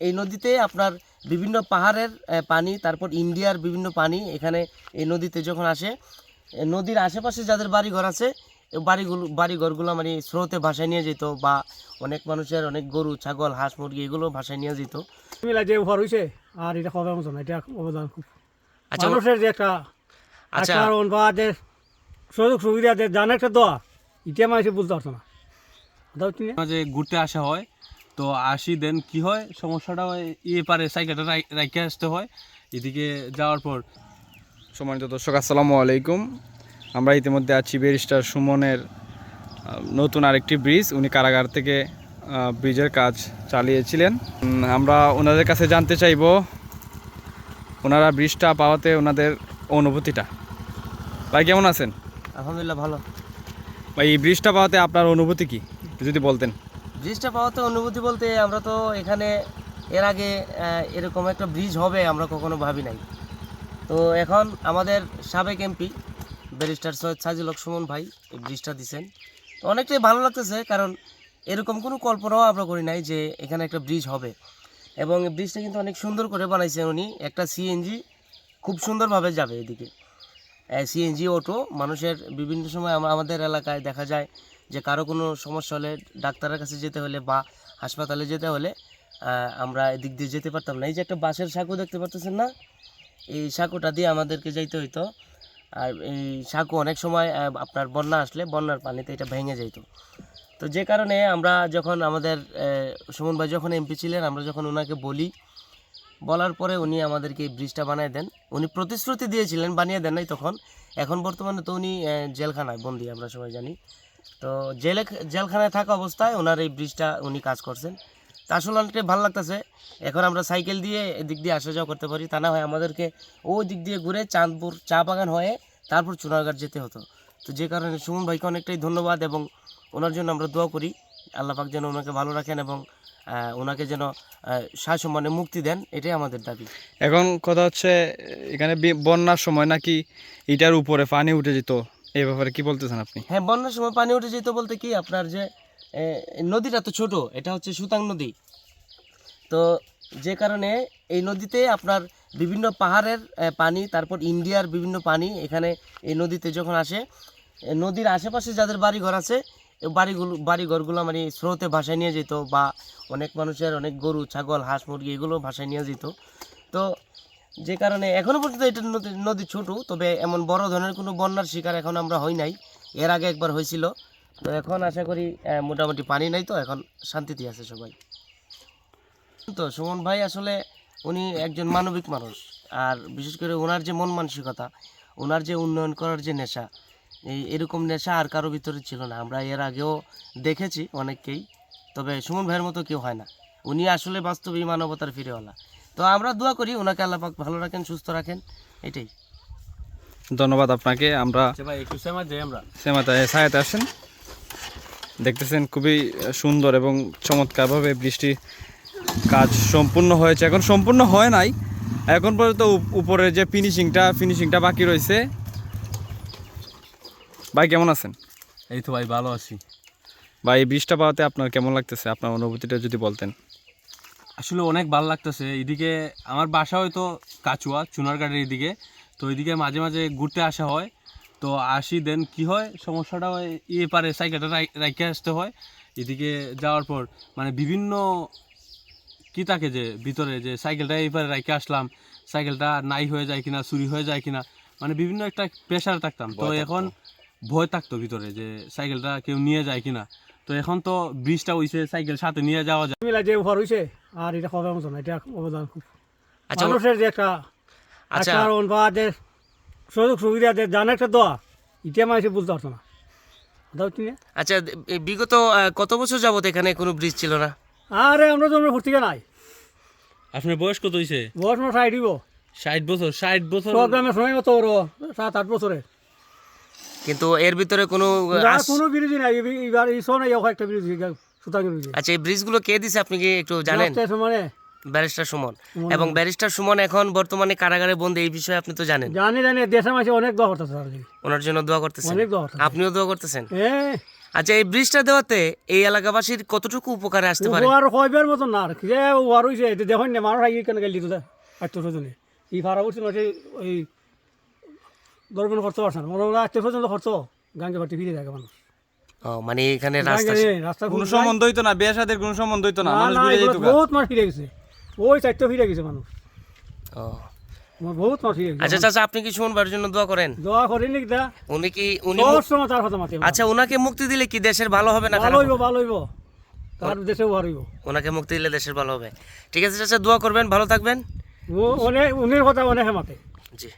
এই নদীতে আপনার বিভিন্ন পাহাড়ের পানি তারপর ইন্ডিয়ার বিভিন্ন পানি এখানে এই নদীতে যখন আসে নদীর আশেপাশে যাদের বাড়িঘর আছে এই বাড়িগুলো বাড়িঘরগুলো মানে স্রোতে ভাসায় নিয়ে যেত বা অনেক মানুষের অনেক গরু ছাগল হাঁস মুরগি এগুলো ভাসায় নিয়ে যেত। যে উপহার হয়েছে আর এটা কবে মতো না এটা অবদান খুব। আচ্ছা মানুষের যে একটা আচ্ছা। আচরণ বা যে সুযোগ সুবিধা যে জানা একটা দোয়া এটা মানুষ বুঝতে পারতো না। দাও তুমি মাঝে ঘুরতে আসা হয় তো আসি দেন কি হয়? সমস্যাটা হয় ইয়ে পারে সাইকেলটা রাইখে আসতে হয়। এদিকে যাওয়ার পর। সম্মানিত দর্শক আসসালামু আলাইকুম। আমরা ইতিমধ্যে আছি ব্যারিস্টার সুমনের নতুন আরেকটি ব্রিজ। উনি কারাগার থেকে ব্রিজের কাজ চালিয়েছিলেন। আমরা ওনাদের কাছে জানতে চাইব ওনারা ব্রিজটা পাওয়াতে ওনাদের অনুভূতিটা। ভাই কেমন আছেন? আলহামদুলিল্লাহ ভালো। ভাই এই ব্রিজটা পাওয়াতে আপনার অনুভূতি কি? যদি বলতেন। ব্রিজটা পাওয়াতে অনুভূতি বলতে আমরা তো এখানে এর আগে এরকম একটা ব্রিজ হবে আমরা কখনো ভাবি নাই। তো এখন আমাদের সাবেক এমপি, ব্যারিস্টার সৈয়দ সাজিল হক সুমন ভাই এই ব্রিজটা দিছেন। তো অনেকটাই ভালো লাগতেছে, কারণ এরকম কোনো কল্পনাও আমরা করি নাই যে এখানে একটা ব্রিজ হবে। এবং ব্রিজটা কিন্তু অনেক সুন্দর করে বানাইছেন উনি। একটা সিএনজি খুব সুন্দরভাবে যাবে এদিকে। সিএনজি, অটো, মানুষের বিভিন্ন সময় আমাদের এলাকায় দেখা যায় যে কারও কোনো সমস্যা হলে ডাক্তারের কাছে যেতে হলে বা হাসপাতালে যেতে হলে আমরা এদিক দিয়ে যেতে পারতাম না। এই যে একটা বাঁশের সাঁকো দেখতে পারতেছেন না? এই সাঁকোটা দিয়ে আমাদেরকে যাইতে হইতো। আর এই সাঁকো অনেক সময় আপনার বন্যা আসলে বন্যার পানিতে এটা ভেঙে যাইতো। তো যে কারণে আমরা যখন আমাদের সুমন ভাই যখন এমপি ছিলেন, আমরা যখন ওনাকে বলি, বলার পরে উনি আমাদেরকে এই ব্রিজটা বানিয়ে দেন। উনি প্রতিশ্রুতি দিয়েছিলেন, বানিয়ে দেন নাই তখন। এখন বর্তমানে তো উনি জেলখানায় বন্দি, আমরা সবাই জানি। তো জেলে জেলখানায় থাকা অবস্থায় ওনার এই ব্রিজটা উনি কাজ করছেন। তা আসলে অনেকটাই ভালো লাগতেছে। এখন আমরা সাইকেল দিয়ে এদিক দিয়ে আসা যাওয়া করতে পারি। তা না হয় আমাদেরকে ওই দিক দিয়ে ঘুরে চাঁদপুর চা বাগান হয়ে তারপর চুনারঘাট যেতে হতো। তো যে কারণে সুমন ভাইকে অনেকটাই ধন্যবাদ এবং ওনার জন্য আমরা দোয়া করি। আল্লাহ পাক যেন ওনাকে ভালো রাখেন এবং ওনাকে যেন সম্মানে মুক্তি দেন। এটাই আমাদের দাবি। এখন কথা হচ্ছে, এখানে বন্যার সময় নাকি এটার উপরে পানি উঠে যেত। এই ব্যাপারে কি বলতেছেন আপনি? হ্যাঁ বন্যার সময় পানি উঠে যেত বলতে কি আপনার যে নদীটা তো ছোট, এটা হচ্ছে সুতাং নদী। তো যে কারণে এই নদীতে আপনার বিভিন্ন পাহাড়ের পানি, তারপর ইন্ডিয়ার বিভিন্ন পানি এখানে এই নদীতে যখন আসে নদীর আশেপাশে যাদের বাড়িঘর আছে বাড়িগুলো, বাড়িঘরগুলো মানে স্রোতে ভাসায় নিয়ে যেত বা অনেক মানুষের অনেক গরু, ছাগল, হাঁস, মুরগি এগুলো ভাসায় নিয়ে যেত। তো যে কারণে এখনও পর্যন্ত এটা নদী ছোট, তবে এমন বড় ধরনের কোনো বন্যার শিকার এখন আমরা হই নাই। এর আগে একবার হয়েছিল। তো এখন আশা করি মোটামুটি পানি নাই তো, এখন শান্তিতে আছে সবাই। তো সুমন ভাই আসলে উনি একজন মানবিক মানুষ, আর বিশেষ করে ওনার যে মন মানসিকতা, ওনার যে উন্নয়ন করার যে নেশা, এই এরকম নেশা আর কারও ভিতরে ছিল না। আমরা এর আগেও দেখেছি অনেককেই, তবে সুমন ভাইয়ের মতো কেউ হয় না। উনি আসলে বাস্তবিক মানবতার ফিরেওয়ালা। তো আমরা দোয়া করি ওনাকে আল্লাহ পাক ভালো রাখেন সুস্থ রাখেন এটাই। ধন্যবাদ আপনাকে আমরা আচ্ছা সায়াতে আসেন। দেখতেছেন খুবই সুন্দর এবং চমৎকারভাবে বৃষ্টি কাজ সম্পূর্ণ হয়েছে। এখন সম্পূর্ণ হয় নাই। এখন পর্যন্ত উপ- উপরের যে ফিনিশিংটা ফিনিশিংটা বাকি রয়েছে। ভাই কেমন আছেন? এই তো ভাই ভালো আছি। ভাই এই বৃষ্টিটা পাওয়াতে আপনার কেমন লাগতেছে? আপনার অনুভূতিটা যদি বলতেন। আসলে অনেক ভালো লাগতেছে। এদিকে আমার বাসা হয়তো কাচুয়া চুনারঘাটের এদিকে। তো এদিকে মাঝে মাঝে ঘুরতে আসা হয়। তো আসি দেন কি হয়? সমস্যাটা হয় ইয়ে পারে সাইকেলটা রাইখে আসতে হয়। এদিকে যাওয়ার পর মানে বিভিন্ন কি থাকে যে ভিতরে যে সাইকেলটা এই পারে রাইখে আসলাম সাইকেলটা নাই হয়ে যায় কিনা চুরি হয়ে যায় কিনা মানে বিভিন্ন একটা প্রেশার থাকতাম। তো এখন ভয় থাকতো ভিতরে যে সাইকেলটা কেউ নিয়ে যায় কিনা। তো এখন তো ব্রিজটা হইছে সাইকেল সাথে নিয়ে যাওয়া যায়। মিলা যে উপহার হয়েছে আর এটা কবে মতো না এটা অবদান খুব। আচ্ছা মানুষের যে একটা আচ্ছা। বা যে সুযোগ সুবিধা যে জানা একটা দোয়া এটা মানুষ বুঝতে পারতো না। দাও তুমি। আচ্ছা এই বিগত কত বছর যাবত এখানে কোনো ব্রিজ ছিল না? আরে আমরা জন্মের ভর্তিকে নাই। আপনার বয়স কত হয়েছে বয়স মতো সাইড দিব ষাট বছর ষাট বছর সব গ্রামের সময় মতো ওর সাত আট বছরে কিন্তু এর ভিতরে কোনো আর কোনো বিরোধী নাই। এবার- এবার এই একটা বিরোধী সুতা বিরোধী। আচ্ছা এই ব্রিজগুলো কে দিছে আপনি কি একটু জানেন? মানে? ব্যারিস্টার সুমন। এবং ব্যারিস্টার সুমন এখন বর্তমানে কারাগারে বন্দী এই বিষয়ে আপনি তো জানেন। জানি জানি দেশের মাঝে অনেক দোয়া করতেছে আর। ওনার জন্য দোয়া করতেছেন? অনেক দোয়া আপনিও দোয়া করতেছেন? আচ্ছা এই ব্রিজটা দেওয়াতে এই এলাকাবাসীর কতটুকু উপকারে আসতে পারে? উপহার হইবার মতন না আর কি। যে হয়েছে এটা দেখুন না মানুষ আগে কেন গেলি তো আত্মীয় স্বজনে। এই ভাড়া যে ওই দরকার খরচ পারছে না। আত্মীয় স্বজন খরচ গাঙ্গে ফিরে থাকে মানুষ। মানে এখানে রাস্তা রাস্তা কোনো সম্বন্ধ হইতো না বিয়ে সাদের কোনো সম্বন্ধ হইতো না। মানুষ না ঘুরে যেত বহুত মানুষ ফিরে গেছে। ওই চারটে ফিরে গেছে মানুষ। ও। বহুত মানুষ ফিরে গেছে আচ্ছা চাচা আপনি কি শুনবার জন্য দোয়া করেন? দোয়া করেনি কিতা উনি কি উনি সময় তার কথা মাতি। আচ্ছা ওনাকে মুক্তি দিলে কি দেশের ভালো হবে না ভালো হইব ভালো হইব। তার দেশে উপহার হইব। ওনাকে মুক্তি দিলে দেশের ভালো হবে। ঠিক আছে চাচা দোয়া করবেন ভালো থাকবেন। ও অনেক উনির কথা অনেক মাতে। জি।